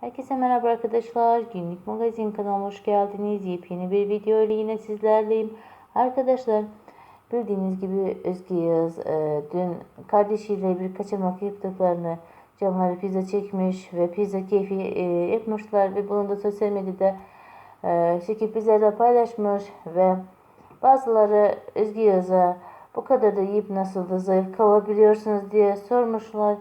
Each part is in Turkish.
Herkese merhaba arkadaşlar. Günlük magazin kanalıma hoş geldiniz. Yepyeni bir video ile yine sizlerleyim. Arkadaşlar bildiğiniz gibi Özge Yağız e, dün kardeşiyle bir kaçamak yaptıklarını canları pizza çekmiş ve pizza keyfi e, yapmışlar ve bunu da sosyal medyada e, çekip bizlerle paylaşmış ve bazıları Özge Yağız'a bu kadar da yiyip nasıl da zayıf kalabiliyorsunuz diye sormuşlar.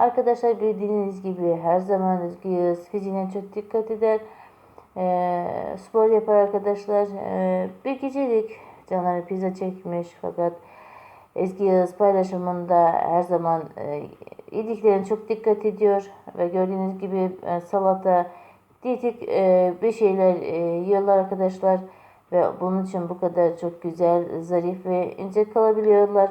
Arkadaşlar bildiğiniz gibi her zaman Özge Yağız fiziğine çok dikkat eder. Ee, spor yapar arkadaşlar. Ee, bir gecelik canları pizza çekmiş fakat Ezgi Yağız paylaşımında her zaman e, yediklerine çok dikkat ediyor ve gördüğünüz gibi e, salata, diyetik e, bir şeyler e, yiyorlar arkadaşlar ve bunun için bu kadar çok güzel, zarif ve ince kalabiliyorlar.